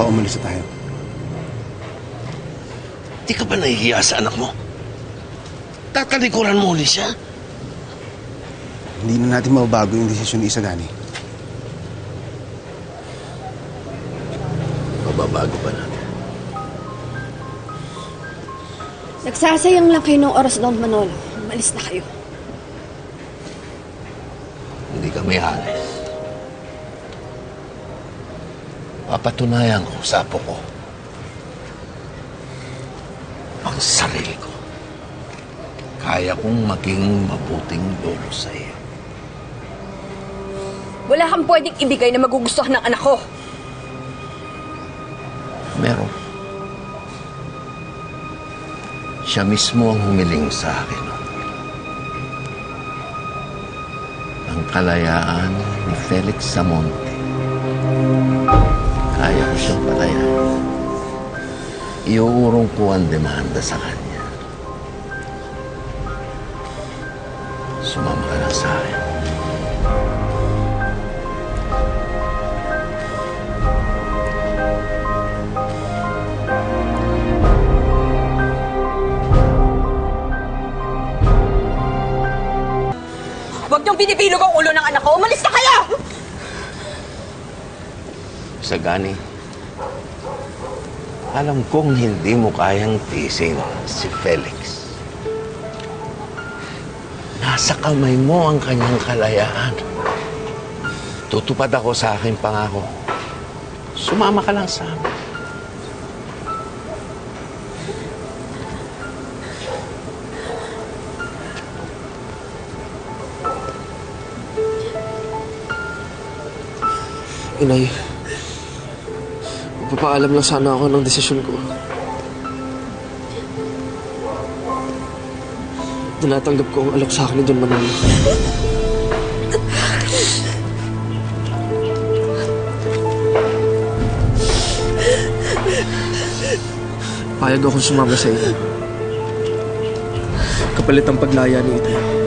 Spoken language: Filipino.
umalis na tayo. Di ka ba nahihiya sa anak mo? Tatalikuran mo ulit siya? Hindi na natin mababago yung desisyon ni Isagani. Mababago pa natin. Nagsasayang lang kayo ng oras, Don Manolo. Umalis na kayo. Hindi kami halis. Papatunayan ko sa apo ko ang sarili ko. Kaya kong maging mabuting lolo sa iyo. Wala kang pwedeng ibigay na magugustuhan ng anak ko. Meron. Siya mismo ang humiling sa akin. Ang kalayaan ni Felix Samonte. Kaya ko siyang patayan. Iuurong ko ang demanda sa kanya. Sumama ka lang sa akin. Huwag niyong binibilog ang ulo ng anak ko. Umalis na kayo! Sagani, alam kong hindi mo kayang tisin si Felix. Nasa kamay mo ang kanyang kalayaan. Tutupad ako sa aking pangako. Sumama ka lang sa amin. Inay, magpapaalam lang sana ako ng desisyon ko. Tinatanggap ko ang alok sa akin ni Don Manolo. Payag akong sumama sa iyo. Kapalit ang paglaya ni Itay.